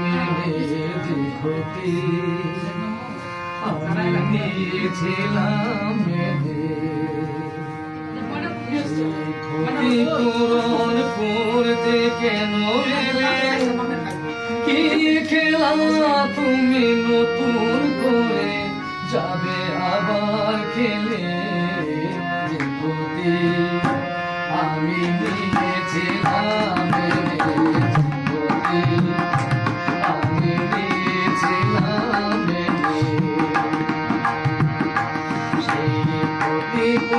মেনে যে ক্ষতি। আমি নিয়েছিলাম ক্ষতি। পূরণ করতে কেন কি খেলা তুমি নতুন করে? যাবে আবার খেলে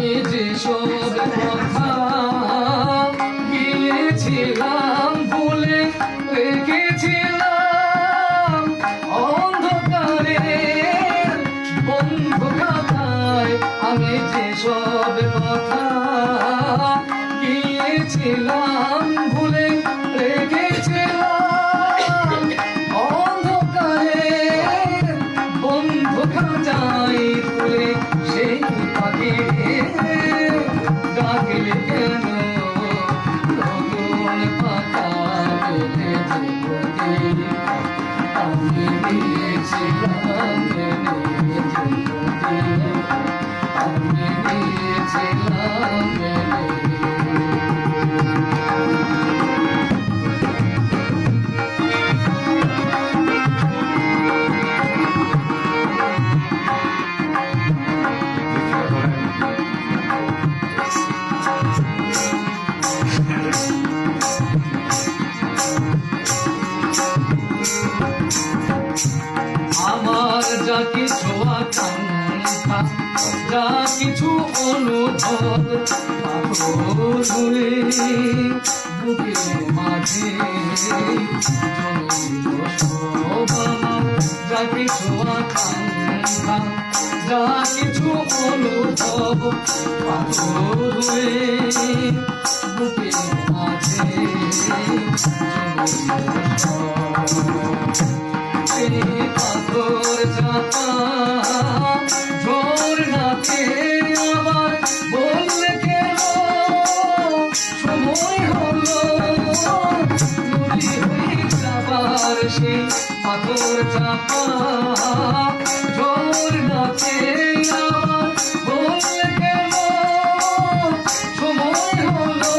আমি যে সব কথা গিয়েছিলাম অন্ধকারে কথায় আমি যে সব কথা আমি যা কিছু আকাঙ্ক্ষা, যা কিছু অনুভব, পাথরে বুকের মাঝে যা কিছু আকাঙ্ক্ষা, যা কিছু অনুভব, পাথরে বুকের মাঝে জমিল সেই পাথর চাপা ঝর্ণাতে আবার বললে কেন সময় হলো